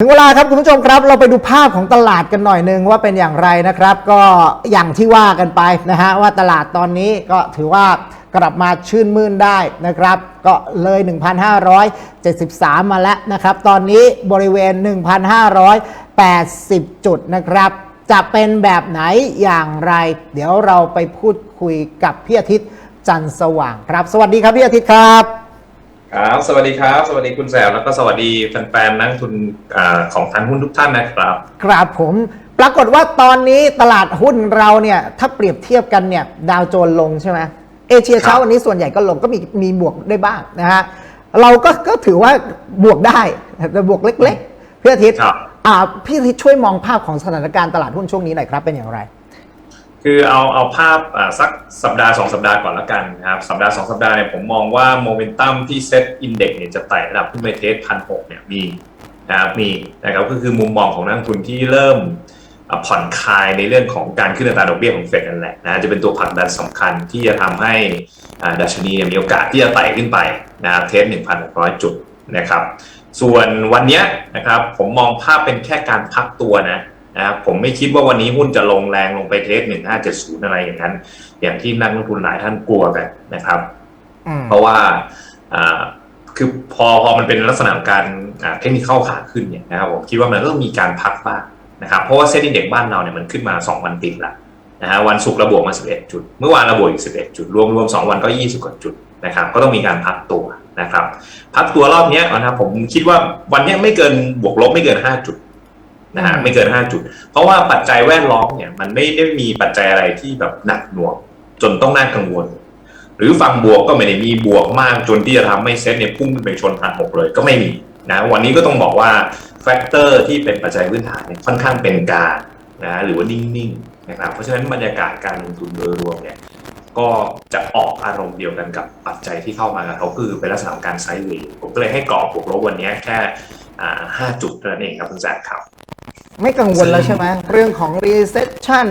ถึงเวลาครับคุณผู้ชมครับ เราไปดูภาพของตลาดกันหน่อยหนึ่งว่าเป็นอย่างไรนะครับ ก็อย่างที่ว่ากันไปนะฮะว่าตลาดตอนนี้ก็ถือว่ากลับมาชื่นมื่นได้นะครับ ก็เลย 1,573 มาแล้วนะครับ ตอนนี้บริเวณ 1,580 จุดนะครับ จะเป็นแบบไหนอย่างไร เดี๋ยวเราไปพูดคุยกับพี่อาทิตย์จันสว่างครับ สวัสดีครับพี่อาทิตย์ครับ ครับ สวัสดีครับ สวัสดีคุณแสบแล้วก็สวัสดีแฟนๆนักลงทุนอาของทันหุ้นทุกท่านนะครับ ครับผมปรากฏว่าตอนนี้ตลาดหุ้นเราเนี่ยถ้าเปรียบเทียบกันเนี่ยดาวโจนส์ลงใช่ไหมเอเชียครับเช้าวันนี้ส่วนใหญ่ก็ลงก็มีมีบวกได้บ้างนะฮะเราก็ก็ถือว่าบวกได้แต่บวกเล็กๆพี่อาทิตย์ครับอ่าพี่อาทิตย์ช่วยมองภาพของสถานการณ์ตลาดหุ้นช่วงนี้หน่อยครับเป็นอย่างไร คือเอาเอาภาพสักสัปดาห์สองสัปดาห์ก่อนแล้วกันนะครับสัปดาห์สองสัปดาห์เนี่ยผมมองว่าโมเมนตัมที่เซ็ตอินเด็กเนี่ยจะไต่ระดับขึ้นไปเทสพันหกเนี่ยมีนะครับมีนะครับก็คือมุมมองของนักลงทุนที่เริ่มผ่อนคลายในเรื่องของการขึ้นอัตราดอกเบี้ยของเฟดนั่นแหละนะจะเป็นตัวผลักดันสำคัญที่จะทำให้ดัชนีมีโอกาสที่จะไต่ขึ้นไปนะครับเทส1,600 จุดนะครับส่วนวันเนี้ยนะครับผมมองภาพเป็นแค่การพักตัวนะ นะครับผมไม่คิดว่าวันนี้หุ้นจะลงแรงลงไปเทส1570อะไรอย่างนั้น อย่างที่นักลงทุนหลายท่านกลัวกันนะครับอืมเพราะว่าอ่าคือพอพอมันเป็นลักษณะของการเทคนิคเข้าขาขึ้นเนี่ยนะครับผมคิดว่ามันก็ต้องมีการพักบ้างนะครับเพราะว่าเซ็นดิ้งเด็กบ้านเราเนี่ยมันขึ้นมา 2 วันติดละนะฮะวันศุกร์ระบวกมา 11 จุด เมื่อวานระบวกอีก 11 จุด รวมรวม2วันก็ 20 กว่าจุดนะครับก็ต้องมีการพักตัวนะครับพักตัวรอบเนี้ยนะครับผมคิดว่าวันเนี้ยไม่เกินบวกลบไม่เกิน 5 จุด นะฮะไม่เกิน5จุด เพราะว่าปัจจัยแวดล้อมเนี่ยมันไม่ได้มีปัจจัยอะไรที่แบบหนักหน่วงจนต้องน่ากังวล หรือฝั่งบวกก็ไม่ได้มีบวกมากจนที่จะทำให้เซ็ตเนี่ยพุ่งขึ้นไปชนพันหกเลยก็ไม่มีนะวันนี้ก็ต้องบอกว่าแฟกเตอร์ที่เป็นปัจจัยพื้นฐานเนี่ยค่อนข้างเป็นกลางนะหรือว่านิ่งๆนะครับเพราะฉะนั้นบรรยากาศการลงทุนโดยรวมเนี่ย ก็จะออกอารมณ์เดียวกันกับปัจจัยที่เข้ามากระทบคือเป็นลักษณะของการไซด์เวย์ผมก็เลยให้กรอบบวกลบวันนี้แค่อ่าห้าจุดเท่านั้นเองครับคุณแซคครับ ไม่กังวลแล้วใช่ไหมเรื่องของ recession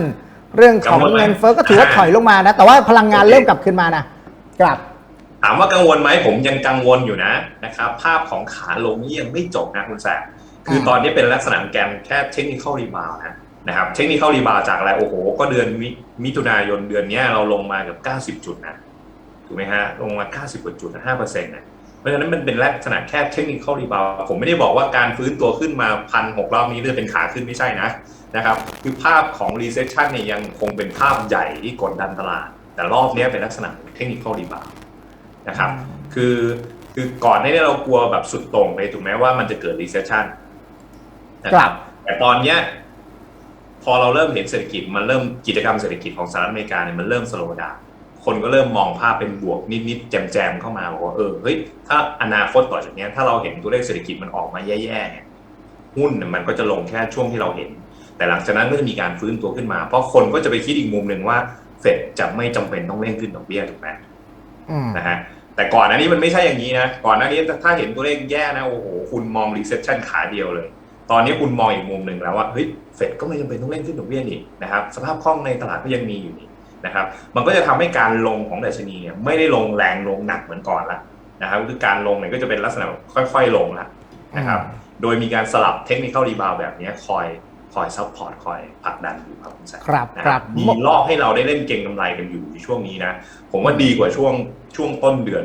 เรื่องของกังวลไหมเงินเฟ้อก็ถือว่าถอยลงมานะ แต่ว่าพลังงานเริ่มกลับขึ้นมานะกลับ ถามว่ากังวลไหมผมยังกังวลอยู่นะนะครับภาพของขาลงนี่ยังไม่จบนะคุณแซคคือตอนนี้เป็นลักษณะของแกนแค่เทคนิคอลรีบาวนะ นะครับเทคนิคอลรีบาวจากอะไรโอ้โห ก็เดือนมิมิถุนายนเดือนเนี้ยเราลงมาเกับ 90 จุดนะถูกไหมฮะลงมา 90กว่าจุดนะ5เปอร์เซ็นต์นะเพราะฉะนั้นมันเป็นลักษณะแค่เทคนิคอลรีบาวผมไม่ได้บอกว่าการฟื้นตัวขึ้นมาพันหกรอบนี้จะเป็นขาขึ้นไม่ใช่นะนะครับคือภาพของ recession เนี่ยยังคงเป็นภาพใหญ่ที่กดดันตลาด แต่รอบเนี้ยเป็นลักษณะของเทคนิคอลรีบาวนะครับคือคือก่อนหนานี้เรากลัวแบบสุดโต่งเลยถูกไหมว่ามันจะเกิด recession นะคครัรับบแต่ตอนเนี้ยพ อเราเริ่มเห็นเศรษฐกิจมันเริ่มกิจกรรมเศรษฐกิจของสหรัฐอเมริกาเนี่ยมันเริ่มสโลว์ดาวน์คนก็เริ่มมองภาพเป็นบวกนิดๆแจมๆเข้ามาบอกว่าเออเฮ้ยถ้าอนาคตต่อจากเนี้ยถ้าเราเห็นตัวเลขเศรษฐกิจมันออกมาแย่ๆเนี่ยหุ้นเนี่ยมันก็จะลงแค่ช่วงที่เราเห็น แต่หลังจากนั้นก็จะมีการฟื้นตัวขึ้นมา เพราะคนก็จะไปคิดอีกมุมหนึ่งว่าเฟดจะไม่จำเป็นต้องเร่งขึ้นดอกเบี้ยถูกไหมอืมนะฮะแต่ก่อนหน้านี้มันไม่ใช่อย่างนี้นะก่อนหน้านี้ถ้าเห็นตัวเลขแย่นะโอ้โหคุณมอง recession ขาเดียวเลย ตอนนี้คุณมองอีกมุมหนึ่งแล้วว่าเฮ้ยเฟดก็ไม่จำเป็นต้องเล่นขึ้นดอกเบี้ยนี่นะครับสภาพคล่องในตลาดก็ยังมีอยู่นี่นะครับมันก็จะทำให้การลงของดัชนีเนี่ยไม่ได้ลงแรงลงหนักเหมือนก่อนละนะครับคือการลงเนี่ยก็จะเป็นลักษณะค่อย ๆลงละนะครับโดยมีการสลับเทคนิค a l รีบาวแบบนี้คอยคอยซัพพอร์ตคอยผลักดันอยู่ครับคุณแซคครับนะครับมีรอบให้เราได้เล่นเก็งกำไรกันอยู่ในช่วงนี้นะ ผมว่าดีกว่าช่วงช่วงต้นเดือน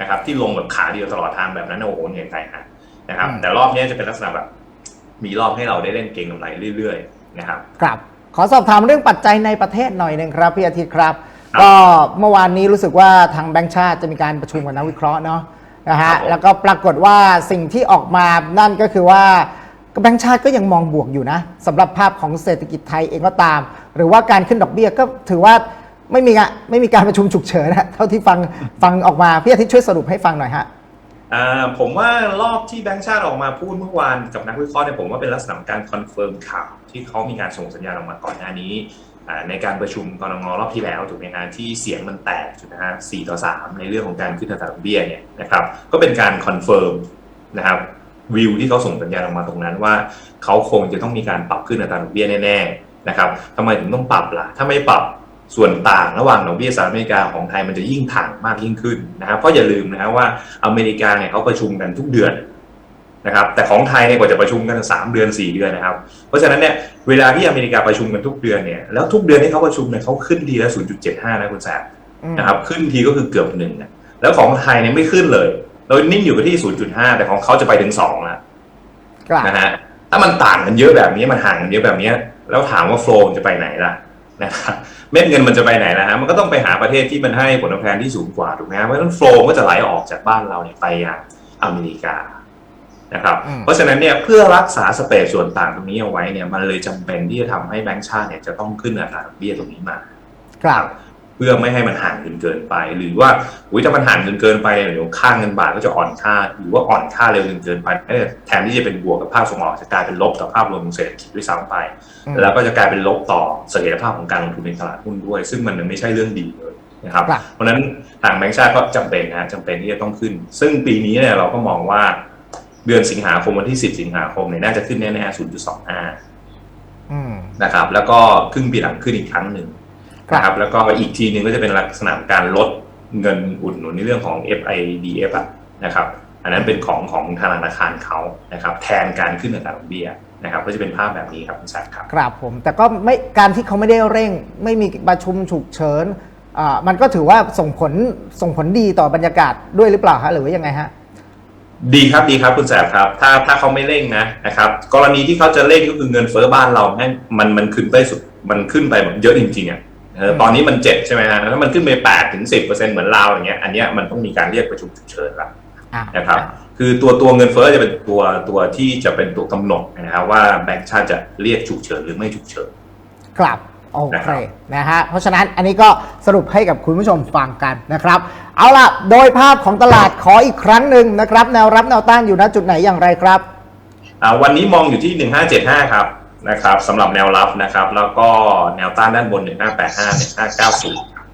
นะครับที่ลงแบบขาเดียวตลอดทางแบบนั้นนะโอ้โหเหนื่อยใจฮะนะครับแต่รอบนี้จะเป็นลักษณะแบบ มีรอบให้เราได้เล่นเก็งกำไรเรื่อยๆนะครับครับขอสอบถามเรื่องปัจจัยในประเทศหน่อยหนึ่งครับพี่อาทิตย์ครับครับก็เมื่อวานนี้รู้สึกว่าทางแบงก์ชาติจะมีการประชุมกับนักวิเคราะห์เนาะนะครัฮะบผมแล้วก็ปรากฏว่าสิ่งที่ออกมานั่นก็คือว่าแบงก์ชาติก็ยังมองบวกอยู่นะสำหรับภาพของเศรษฐกิจไทยเองก็ตาม หรือว่าการขึ้นดอกเบี้ยก็ถือว่าไม่มีอะไม่มีการประชุมฉุกเฉินนะเท่าที่ฟังฟังออกมาพี่อาทิตย์ช่วยสรุปให้ฟังหน่อยฮะอ่า ผมว่ารอบที่แบงก์ชาติออกมาพูดเมื่อวานกับนักวิเคราะห์เนี่ยผมว่าเป็นลักษณะการคอนเฟิร์มข่าวที่เขามีการส่งสัญญาณออกมาก่อนหน้านี้ ในการประชุมกรงงรอบที่แล้วถูกไหมฮะที่เสียงมันแตกถูกไหมฮะสี่ต่อสามในเรื่องของการขึ้นอัตราดอกเบี้ยเนี่ยนะครับก็เป็นการคอนเฟิร์มนะครับวิวที่เขาส่งสัญญาณออกมาตรงนั้นว่าเขาคงจะต้องมีการปรับขึ้นอัตราดอกเบี้ยแน่ๆนะครับทำไมถึงต้องปรับล่ะ ถ้าไม่ปรับ ส่วนต่างระหว่างดอกเบี้ยสหรัฐอเมริกาของไทยมันจะยิ่งต่างมากยิ่งขึ้นนะครับเพราะอย่าลืมนะครับว่าอเมริกาเนี่ยเขาประชุมกันทุกเดือนนะครับแต่ของไทยเนี่ยกว่าจะประชุมกันสามเดือนสี่เดือนนะครับ เพราะฉะนั้นเนี่ยเวลาที่อเมริกาประชุมกันทุกเดือนเนี่ยแล้วทุกเดือนที่เขาประชุมเนี่ยเขาขึ้นทีละ0.75นะคุณแซมอืมนะครับขึ้นทีก็คือเกือบหนึ่งนะแล้วของไทยเนี่ยไม่ขึ้นเลยเรานิ่งอยู่ที่ 0.5 แต่ของเขาจะไปถึง2แล้วครับนะฮะถ้ามันต่างกันเยอะแบบนี้มันห่างกันเยอะแบบนี้แล้วถามว่าโฟล์จะไปไหนล่ะ นะครับเม็ดเงินมันจะไปไหนล่ะฮะมันก็ต้องไปหาประเทศที่มันให้ผลตอบแทนที่สูงกว่าถูกไหมฮะเพราะฉะนั้นโฟล์ก็จะไหลออกจากบ้านเราเนี่ยไปยังอเมริกานะครับอืมเพราะฉะนั้นเนี่ยเพื่อรักษาสเปซส่วนต่างตรงนี้เอาไว้เนี่ยมันเลยจำเป็นที่จะทำให้แบงก์ชาติเนี่ยจะต้องขึ้นอัตราดอกเบี้ยตรงนี้มา ครับ เพื่อไม่ให้มันห่างกันเกินไป หรือว่าอุ้ยถ้ามันห่างกันเกินไปเดี๋ยวค่าเงินบาทก็จะอ่อนค่า หรือว่าอ่อนค่าเร็วจนเกินไปเอ้ยแทนที่จะเป็นบวกกับภาพส่งออกจะกลายเป็นลบต่อภาพรวมของเศรษฐกิจด้วยซ้ำไปอืมแล้วก็จะกลายเป็นลบต่อเสถียรภาพของการลงทุนในตลาดหุ้นด้วย ซึ่งมันไม่ใช่เรื่องดีเลยนะครับครับเพราะฉะนั้นทางแบงก์ชาติก็จำเป็นนะจำเป็นที่จะต้องขึ้น ซึ่งปีนี้เนี่ยเราก็มองว่าเดือนสิงหาคมวันที่ 10 สิงหาคมเนี่ยน่าจะขึ้นแน่ๆ0.25อืมนะครับ แล้วก็ครึ่งปีหลังขึ้นอีกครั้งหนึ่งครับ นะครับแล้วก็อีกทีหนึงก็จะเป็นลักษณะของการลดเงินอุดหนุนในเรื่องของ FIDF อะนะครับอันนั้นเป็นของของธนาคารเขานะครับแทนการขึ้นอัตราดอกเบี้ยนะครับก็จะเป็นภาพแบบนี้ครับคุณชัดครับครับผมแต่ก็ไม่การที่เขาไม่ได้เร่ง ไม่มีประชุมฉุกเฉินอ่ามันก็ถือว่าส่งผลส่งผลดีต่อบรรยากาศด้วยหรือเปล่าฮะหรือว่ายังไงฮะดีครับดีครับคุณแสบครับถ้าถ้าเขาไม่เร่งนะนะครับกรณีที่เขาจะเร่งก็คือเงินเฟ้อบ้านเราแม่งมันมันขึ้นไปสุดมันขึ้นไปแบบเยอะจริงๆอะ เออตอนนี้มันเจ็ดใช่ไหมฮะถ้ามันขึ้นไปแปดถึงสิบเปอร์เซ็นต์เหมือนลาวอย่างเงี้ยอันเนี้ยมันต้องมีการเรียกประชุมฉุกเฉินละอ่านะครับคือตัวตัวเงินเฟ้อจะเป็นตัวตัวที่จะเป็นตัวกำหนดนะครับว่าแบงก์ชาติจะเรียกฉุกเฉินหรือไม่ฉุกเฉินครับโอนะเคครับนะฮะเพราะฉะนั้นอันนี้ก็สรุปให้กับคุณผู้ชมฟังกันนะครับ เอาล่ะ โดยภาพของตลาดขออีกครั้งหนึ่งนะครับ แนวรับแนวต้านอยู่ณจุดไหนอย่างไรครับอ่าวันนี้มองอยู่ที่ 1575 ครับ นะครับสำหรับแนวรับนะครับ แล้วก็แนวต้านด้านบน1585 1590ครับ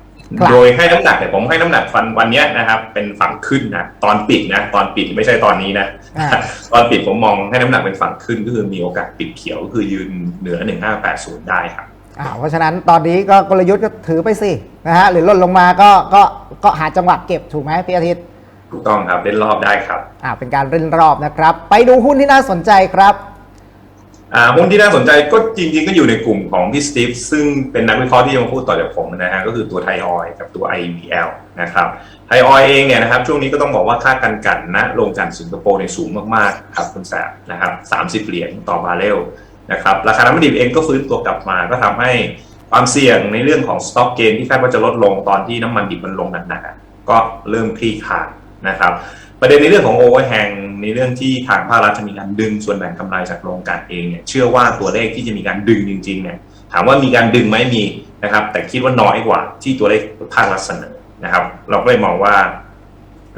โดยให้น้ำหนักเนี่ยผมให้น้ำหนักฟันวันเนี้ยนะครับ เป็นฝั่งขึ้นนะตอนปิดนะตอนปิดไม่ใช่ตอนนี้นะอ่าตอนปิดผมมองให้น้ำหนักเป็นฝั่งขึ้นก็คือมีโอกาสปิดเขียวก็คือยืนเหนือ 1580 ได้ครับอ่าเพราะฉะนั้นตอนนี้ก็กลยุทธ์ก็ถือไปสินะฮะหรือหล่นลงมาก็ก็ก็หาจังหวะเก็บถูกไหมพี่อาทิตย์ถูกต้องครับเล่นรอบได้ครับอ่าเป็นการเล่นรอบนะครับ ไปดูหุ้นที่น่าสนใจครับอ่า หุ้นที่น่าสนใจก็จริง ๆ ก็อยู่ในกลุ่มของพี่สตีฟซึ่งเป็นนักวิเคราะห์ที่จะมาพูดต่อจากผมนะฮะก็คือตัวไทออยกับตัว IVL นะครับไทออยเองเนี่ยนะครับช่วงนี้ก็ต้องบอกว่าค่ากันกันนะลงกันสิงคโปร์ในยสูงมากๆครับคุณแสบนะครับ30เหรียญต่อบาร์เรลนะครับราคาน้ำมันดิบเองก็ฟื้นตัวกลับมาก็ทำให้ความเสี่ยงในเรื่องของสต็อกเกนที่คาดว่าจะลดลงตอนที่น้ำมันดิบมันลงหนักๆก็เริ่มคลี่คลายนะครับ ประเด็นในเรื่องของโอเวอร์แฮงในเรื่องที่ทางภาครัฐจะมีการดึงส่วนแบ่งกำไรจากโรงกลั่นเองเนี่ยเชื่อว่าตัวเลขที่จะมีการดึงจริงๆเนี่ยถามว่ามีการดึงไหมมีนะครับแต่คิดว่าน้อยกว่าที่ตัวเลขภาครัฐเสนอนะครับ เราก็เลยมองว่า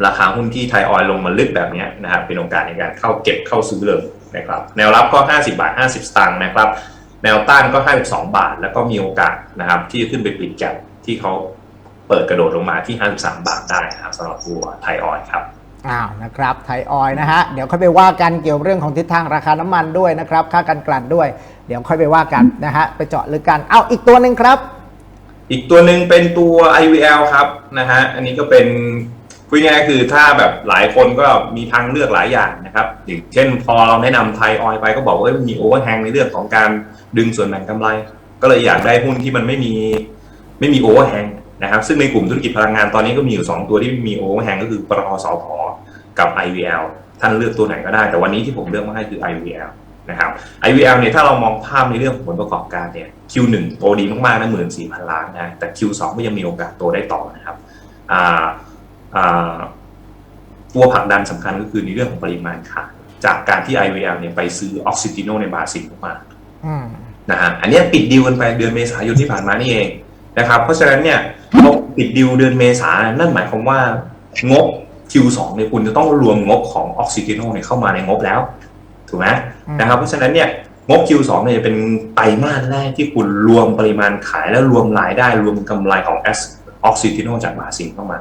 ราคาหุ้นที่ไทยออยล์ลงมาลึกแบบนี้นะครับเป็นโอกาสในการเข้าเก็บเข้าซื้อเลยนะครับแนวรับก็ 50 บาท 50 สตางค์นะครับ แนวต้านก็ 52 บาท แล้วก็มีโอกาสนะครับที่จะขึ้นไปปิดแก็บที่เขาเปิดกระโดดลงมาที่ 53 บาทได้นะครับสำหรับตัวไทยออยล์ครับ อ้าวนะครับไทยออยนะฮะเดี๋ยวค่อยไปว่ากันเกี่ยวเรื่องของทิศทางราคาน้ำมันด้วยนะครับ ค่ากันกลั่นด้วย เดี๋ยวค่อยไปว่ากันนะฮะไปเจาะลึกกันเอาอีกตัวหนึ่งครับ อีกตัวหนึ่งเป็นตัว IVL ครับนะฮะอันนี้ก็เป็นพูดง่ายคือถ้าแบบหลายคนก็มีทางเลือกหลายอย่างนะครับอย่างเช่นพอเราแนะนำไทยออยไปก็บอกว่ามันมีโอเวอร์แฮงในเรื่องของการดึงส่วนแบ่งกำไร ก็เลยอยากได้หุ้นที่มันไม่มีไม่มีโอเวอร์แฮงนะครับซึ่งในกลุ่มธุรกิจพลังงานตอนนี้ก็มีอยู่ 2 ตัวที่มีโอเวอร์แฮงก็คือปตทสพ กับ IVL ท่านเลือกตัวไหนก็ได้ แต่วันนี้ที่ผมเลือกมาให้คือ IVL นะครับ IVL เนี่ยถ้าเรามองภาพในเรื่องของผลประกอบการเนี่ย Q1 โตดีมากๆนะหมื่นสี่พันล้านนะแต่ Q2 ก็ยังมีโอกาสโตได้ต่อนะครับอ่าอ่าตัวผลักดันสำคัญก็คือในเรื่องของปริมาณขายจากการที่ IVL เนี่ยไปซื้อออกซิติโนในบราซิลมาอืมนะฮะอันเนี้ยปิดดีลกันไปเดือนเมษายนที่ผ่านมานี่เองนะครับ เพราะฉะนั้นเนี่ยพอปิดดีลเดือนเมษานั่นหมายความว่างบ Q2 เนี่ยคุณจะต้องรวมงบของออกซิติโนเนี่ยเข้ามาในงบแล้ว ถูกไหมอืมนะครับเพราะฉะนั้นเนี่ยงบ Q2 เนี่ยจะเป็นไตรมาสแรกที่คุณรวมปริมาณขายและรวมรายได้รวมกำไรของออกซิติโนจากบราซิลเข้ามา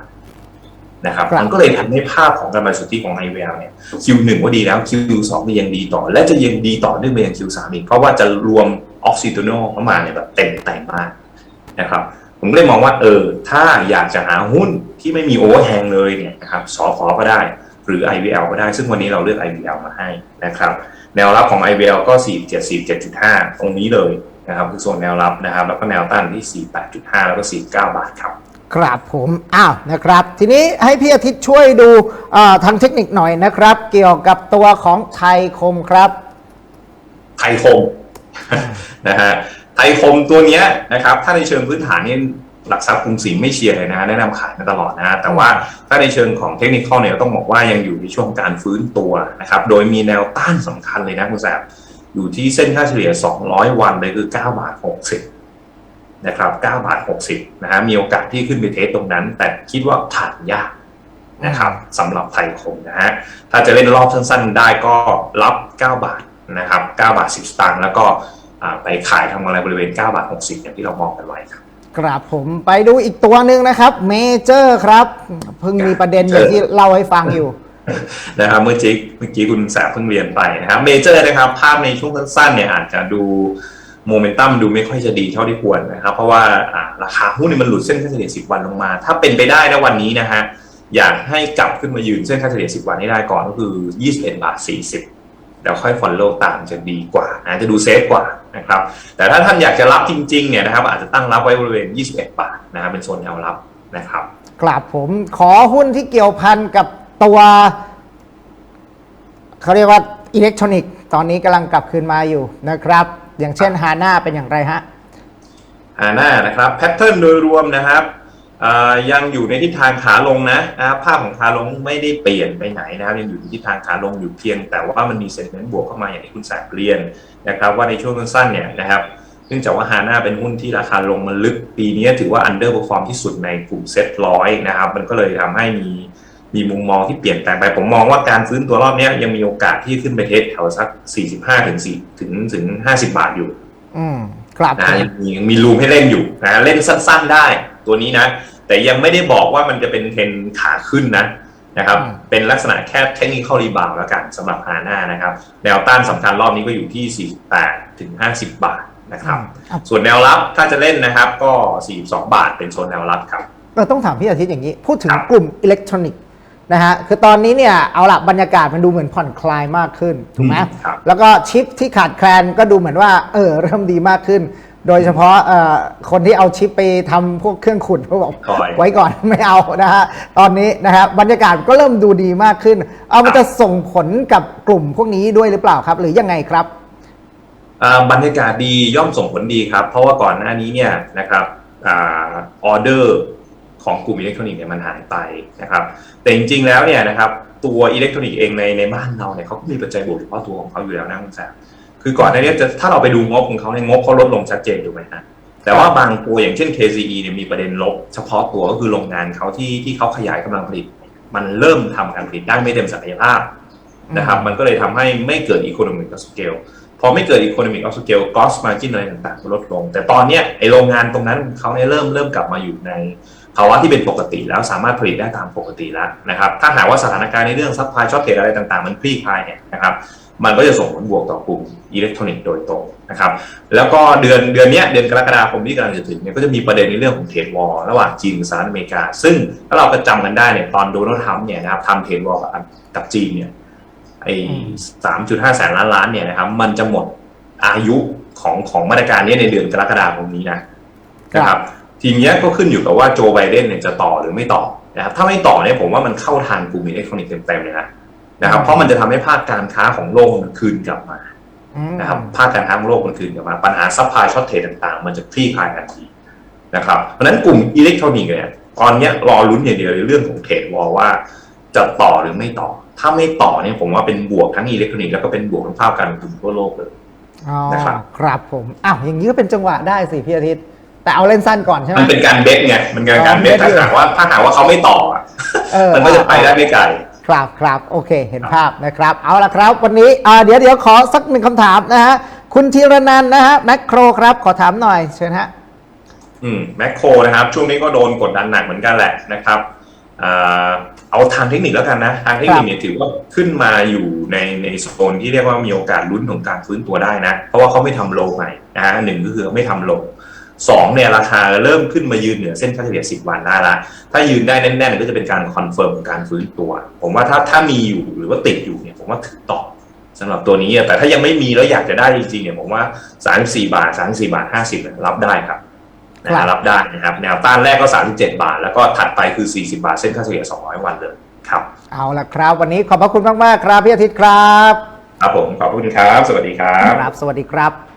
นะครับครับมันก็เลยทำให้ภาพของกำไรสุทธิของไอเวลเนี่ย Q1 ว่าดีแล้ว Q2 นี่ยังดีต่อ และจะยังดีต่อเนื่องไปยัง Q3 อีกเพราะว่าจะรวมออกซิโตโนเข้ามาเนี่ยแบบเต็มไตรมาสนะครับ ผมก็เลยมองว่าเออถ้าอยากจะหาหุ้น ที่ไม่มีโอเวอร์แฮงเลยเนี่ยนะครับสอขอก็ได้หรือ IVL ก็ได้ ซึ่งวันนี้เราเลือก IVL มาให้นะครับ แนวรับของ IVL ก็ 47 47.5 ตรงนี้เลยนะครับคือโซนแนวรับนะครับ แล้วก็แนวต้านที่ 48.5 แล้วก็ 49 บาทครับ ครับผม อ้าวนะครับ ทีนี้ให้พี่อาทิตย์ช่วยดูเอ่อทางเทคนิคหน่อยนะครับ เกี่ยวกับตัวของไทยคมครับ ไทยคมนะฮะไทยคมตัวเนี้ยนะครับ ถ้าในเชิงพื้นฐานนี่ หลักทรัพย์กรุงศรีไม่เชียร์เลยนะฮะแนะนำขายมาตลอดนะฮะแต่ว่าถ้าในเชิงของเทคนิคเนี่ยต้องบอกว่ายังอยู่ในช่วงการฟื้นตัวนะครับ โดยมีแนวต้านสำคัญเลยนะคุณแสบอยู่ที่เส้นค่าเฉลี่ย 200 วันเลยคือ 9 บาท 60 นะครับ 9 บาท 60 นะฮะ มีโอกาสที่ขึ้นไปเทสตรงนั้น แต่คิดว่าผ่านยากนะครับสำหรับไทยคมนะฮะ ถ้าจะเล่นรอบสั้นๆ ได้ก็รับ 9 บาทนะครับ 9 บาท 10 สตางค์ แล้วก็อ่าไปขายทางอะไรบริเวณ 9 บาท 60 อย่างที่เรามองกันไว้ครับ ครับผมไปดูอีกตัวหนึ่งนะครับเมเจอร์ครับ เพิ่งมีประเด็นอย่างที่เล่าให้ฟังอยู่นะครับเมื่อกี้เมื่อกี้คุณแสบเพิ่งเรียนไปนะครับเมเจอร์นะครับ ภาพในช่วงสั้นๆเนี่ยอาจจะดูโมเมนตัมดูไม่ค่อยจะดีเท่าที่ควรนะครับ เพราะว่าราคาหุ้นนี่มันหลุดเส้นค่าเฉลี่ย10 วันลงมา ถ้าเป็นไปได้นะวันนี้นะฮะอยากให้กลับขึ้นมายืนเส้นค่าเฉลี่ย10 วันให้ได้ก่อนก็คือ 21บาท40 แล้วค่อยฟอลโล่ตามจะดีกว่านะจะดูเซฟกว่านะครับแต่ถ้าท่านอยากจะรับจริงๆเนี่ยนะครับอาจจะตั้งรับไว้บริเวณ 21 บาทนะครับเป็นโซนแนวรับนะครับครับผมขอหุ้นที่เกี่ยวพันกับตัวเขาเรียกว่าอิเล็กทรอนิกส์ตอนนี้กำลังกลับคืนมาอยู่นะครับ อย่างเช่นฮาน่าเป็นอย่างไรฮะฮาน่านะครับแพทเทิร์นโดยรวมนะครับอ่า ยังอยู่ในทิศทางขาลงนะนะภาพของขาลงไม่ได้เปลี่ยนไปไหนนะครับยังอยู่ในทิศทางขาลงอยู่เพียง แต่ว่ามันมีเซนเมนต์บวกเข้ามาอย่างที่คุณแสบเรียนนะครับว่าในช่วงสั้นๆเนี่ยนะครับเนื่องจากว่าฮาน่าเป็นหุ้นที่ราคาลงมันลึกปีนี้ถือว่าอันเดอร์เปอร์ฟอร์มที่สุดในกลุ่มเซ็ตร้อยนะครับมันก็เลยทำให้มีมีมุมมองที่เปลี่ยนแปลงไปผมมองว่าการฟื้นตัวรอบนี้ยยังมีโอกาสที่ขึ้นไปเทสแถวสัก 45ถึง4ถึงถึง50 บาทอยู่ อืม ครับผนะมยังมียังมีรูมให้เล่นอยู่นะเล่นสั้น ๆได้ ตัวนี้นะ แต่ยังไม่ได้บอกว่ามันจะเป็นเทรนขาขึ้นนะนะครับ เป็นลักษณะแค่เทคนิคอลรีบาวแล้วกันสำหรับฮาน่านะครับ แนวต้านสำคัญรอบนี้ก็อยู่ที่ 48 ถึง 50 บาทนะครับอะส่วนแนวรับถ้าจะเล่นนะครับก็ 42 บาทเป็นโซนแนวรับครับ เราต้องถามพี่อาทิตย์อย่างนี้ พูดถึงครับกลุ่มอิเล็กทรอนิกส์ นะฮะคือตอนนี้เนี่ยเอาละบรรยากาศมันดูเหมือนผ่อนคลายมากขึ้นถูกไหมครับแล้วก็ชิปที่ขาดแคลนก็ดูเหมือนว่าเออเริ่มดีมากขึ้น โดยเฉพาะเอ่อคนที่เอาชิปไปทำพวกเครื่องขุดเขาบอกคอย ไว้ก่อน ไม่เอานะฮะตอนนี้นะฮะบรรยากาศก็เริ่มดูดีมากขึ้น เอามันจะส่งผลกับกลุ่มพวกนี้ด้วยหรือเปล่าครับ หรือยังไงครับ อ่าบรรยากาศดีย่อมส่งผลดีครับ เพราะว่าก่อนหน้านี้เนี่ยนะครับอาออเดอร์ ของกลุ่มอิเล็กทรอนิกส์เนี่ยมันหายไปนะครับแต่จริงๆแล้วเนี่ยนะครับตัวอิเล็กทรอนิกส์เองในในบ้านเราเนี่ยเขาก็มีปัจจัยบวกเฉพาะตัวของเขาอยู่แล้วนะคุณแซมคือก่อนหน้านี้จะถ้าเราไปดูงบของเขาเนี่ยงบเขาลดลงชัดเจนถูกไหมฮะแต่ว่าบางตัวอย่างเช่น KCE เนี่ยมีประเด็นลบเฉพาะตัวก็คือโรงงานเขาที่ที่เขาขยายกำลังผลิต มันเริ่มทำการผลิตได้ไม่เต็มศักยภาพนะครับมันก็เลยทำให้ไม่เกิด economic of scale พอไม่เกิด economic of scale gross margin อะไรต่างๆก็ลดลง แต่ตอนเนี้ยไอโรงงานตรงนั้นเขาเนี่ยเริ่มเริ่มกลับมาอยู่ใน ภาวะที่เป็นปกติแล้วสามารถผลิตได้ตามปกติแล้วนะครับ ถ้าหากว่าสถานการณ์ในเรื่องซัพพลายช็อตเทรดอะไรต่างๆ มันคลี่คลายเนี่ยนะครับมันก็จะส่งผลบวกต่อกลุ่มอิเล็กทรอนิกส์โดยตรงนะครับ แล้วก็เดือนเดือนเนี้ยเดือนกรกฎาคมที่กำลังจะถึงเนี่ยก็จะมีประเด็นในเรื่องของเทรดวอร์ระหว่างจีนกับสหรัฐอเมริกา ซึ่งถ้าเราประจำกันได้เนี่ยตอนโดนัลด์ทรัมป์เนี่ยนะครับทำเทรดวอร์กับกับจีนเนี่ยไอ้สามจุดห้าแสนล้านล้านเนี่ยนะครับมันจะหมดอายุของของมาตรการนี้ในเดือนกรกฎาคมนี้นะนะครับ ทีเนี้ยก็ขึ้นอยู่กับว่าโจไบเดนเนี่ยจะต่อหรือไม่ต่อนะครับถ้าไม่ต่อเนี่ยผมว่ามันเข้าทางกลุ่มอิเล็กทรอนิกส์เต็มๆเลยนะนะครับเพราะมันจะทำให้ภาคการค้าของโลกมันคืนกลับมาอืมนะครับภาคการค้าของโลกมันคืนกลับมา ปัญหาซัพพลายช็อตเทรดต่างๆ มันจะคลี่คลายทันทีนะครับเพราะฉะนั้นกลุ่มอิเล็กทรอนิกส์เนี่ยตอนเนี้ยรอลุ้นอย่างเดียวในเรื่องของเทรดวอลว่าจะต่อหรือไม่ต่อ ถ้าไม่ต่อเนี่ยผมว่าเป็นบวกทั้งอิเล็กทรอนิกส์แล้วก็เป็นบวกทั้งภาพการลงทุนทั่วโลกเลยอ๋อนะครับครับผมอ้าวอย่างนี้ก็เป็นจังหวะได้สิพี่อาทิตย์ แต่เอาเล่นสั้นก่อนใช่ไหมมันเป็นการเบสไงมันเป็นการเบสอ๋อถ้าเบสอยู่หากว่าถ้าหากว่าเขาไม่ต่ออะเออมันก็จะไปได้ไม่ไกลครับครับโอเค เห็นภาพนะครับ เอาละครับ วันนี้อ่าเดี๋ยวเดี๋ยวขอสักหนึ่งคำถามนะฮะคุณธีรนันท์นะฮะแมคโครครับขอถามหน่อยเชิญฮะอืมแมคโครนะครับ ช่วงนี้ก็โดนกดดันหนักเหมือนกันแหละนะครับอ่าเอาทางเทคนิคแล้วกันนะ ทางเทคนิคเนี่ยถือว่าขึ้นมาอยู่ในในโซนที่เรียกว่ามีโอกาสลุ้นของการฟื้นตัวได้นะ เพราะว่าเขาไม่ทำโลใหม่นะฮะหนึ่งก็คือไม่ทำโล สองเนี่ยราคาเริ่มขึ้นมายืนเหนือเส้นค่าเฉลี่ย10 วันได้ละถ้ายืนได้แน่นๆก็จะเป็นการคอนเฟิร์มการฟื้นตัว ผมว่าถ้าถ้ามีอยู่หรือว่าติดอยู่เนี่ยผมว่าถือต่อสำหรับตัวนี้อะแต่ถ้ายังไม่มีแล้วอยากจะได้จริงๆเนี่ยผมว่า 34 บาท 34 บาท 50เนี่ยรับได้ครับนะครัฮะบรับได้นะครับแนวต้านแรกก็ 37 บาท แล้วก็ถัดไปคือ 40 บาท เส้นค่าเฉลี่ย 200 วันเลยครับ เอาละครับ วันนี้ขอบพระคุณมากๆครับพี่อาทิตย์ครับ ครับผมขอบคุณครับ สวัสดีครับครับ สวัสดีครับ